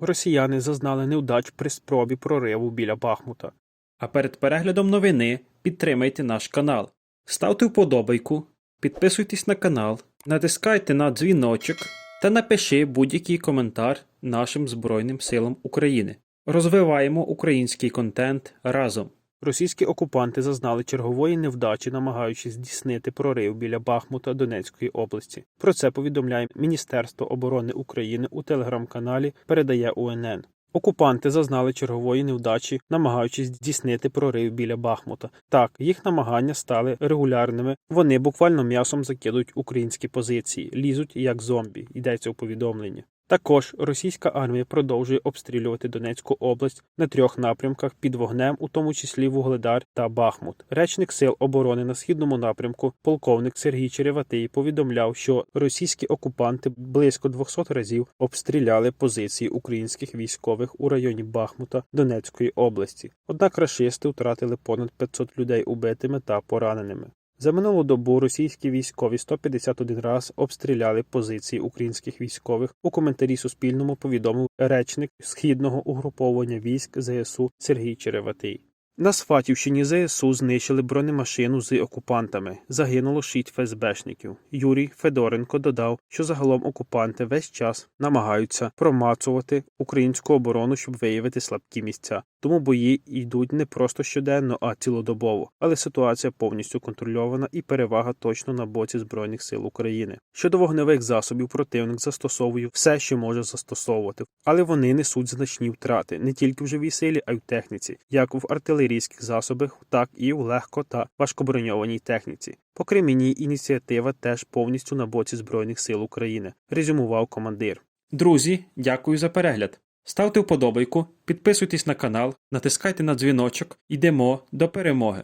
Росіяни зазнали невдач при спробі прориву біля Бахмута. А перед переглядом новини підтримайте наш канал. Ставте вподобайку, підписуйтесь на канал, натискайте на дзвіночок та напиши будь-який коментар нашим Збройним силам України. Розвиваємо український контент разом. Російські окупанти зазнали чергової невдачі, намагаючись здійснити прорив біля Бахмута Донецької області. Про це повідомляє Міністерство оборони України у телеграм-каналі Передає УНН. Окупанти зазнали чергової невдачі, намагаючись здійснити прорив біля Бахмута. Так, їх намагання стали регулярними. Вони буквально м'ясом закидують українські позиції, лізуть як зомбі. Йдеться у повідомленні. Також російська армія продовжує обстрілювати Донецьку область на трьох напрямках під вогнем, у тому числі Вугледар та Бахмут. Речник сил оборони на східному напрямку, полковник Сергій Череватий, повідомляв, що російські окупанти близько 200 разів обстріляли позиції українських військових у районі Бахмута Донецької області. Однак рашисти втратили понад 500 людей убитими та пораненими. За минулу добу російські військові 151 раз обстріляли позиції українських військових. У коментарі Суспільному повідомив речник східного угруповання військ ЗСУ Сергій Череватий. На Сфатівщині ЗСУ знищили бронемашину з окупантами. Загинуло шість ФСБшників. Юрій Федоренко додав, що загалом окупанти весь час намагаються промацувати українську оборону, щоб виявити слабкі місця. Тому бої йдуть не просто щоденно, а цілодобово. Але ситуація повністю контрольована і перевага точно на боці Збройних сил України. Щодо вогневих засобів, противник застосовує все, що може застосовувати, але вони несуть значні втрати не тільки в живій силі, а й в техніці, як в артилерійських засобах, так і в легко та важкоброньованій техніці. Покрім мені ініціатива теж повністю на боці Збройних сил України, резюмував командир. Друзі, дякую за перегляд. Ставте вподобайку, підписуйтесь на канал, натискайте на дзвіночок. Йдемо до перемоги.